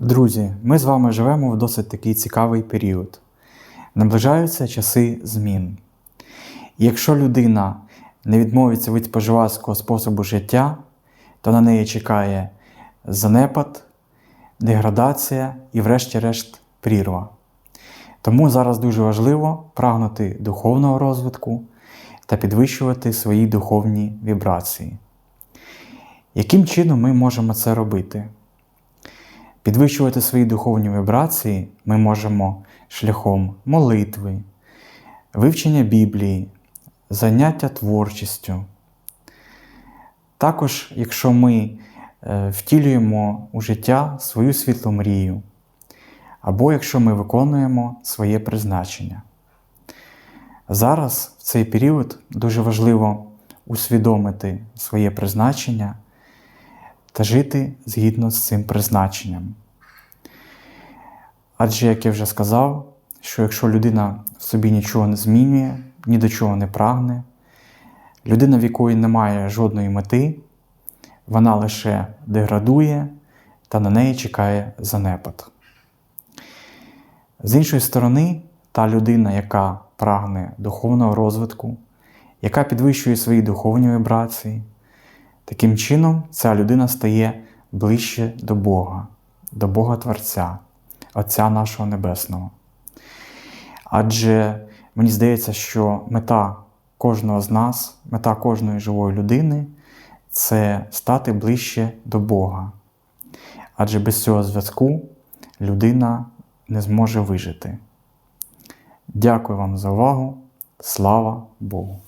Друзі, ми з вами живемо в досить такий цікавий період. Наближаються часи змін. Якщо людина не відмовиться від споживацького способу життя, то на неї чекає занепад, деградація і, врешті-решт, прірва. Тому зараз дуже важливо прагнути духовного розвитку та підвищувати свої духовні вібрації. Яким чином ми можемо це робити? Підвищувати свої духовні вібрації ми можемо шляхом молитви, вивчення Біблії, заняття творчістю. Також, якщо ми е, втілюємо у життя свою світлу мрію, або якщо ми виконуємо своє призначення. Зараз в цей період дуже важливо усвідомити своє призначення та жити згідно з цим призначенням. Адже, як я вже сказав, що якщо людина в собі нічого не змінює, ні до чого не прагне, людина, в якої немає жодної мети, вона лише деградує та на неї чекає занепад. З іншої сторони, та людина, яка прагне духовного розвитку, яка підвищує свої духовні вібрації, таким чином ця людина стає ближче до Бога, до Бога Творця, Отця нашого Небесного. Адже мені здається, що мета кожного з нас, мета кожної живої людини це стати ближче до Бога. Адже без цього зв'язку людина не зможе вижити. Дякую вам за увагу. Слава Богу!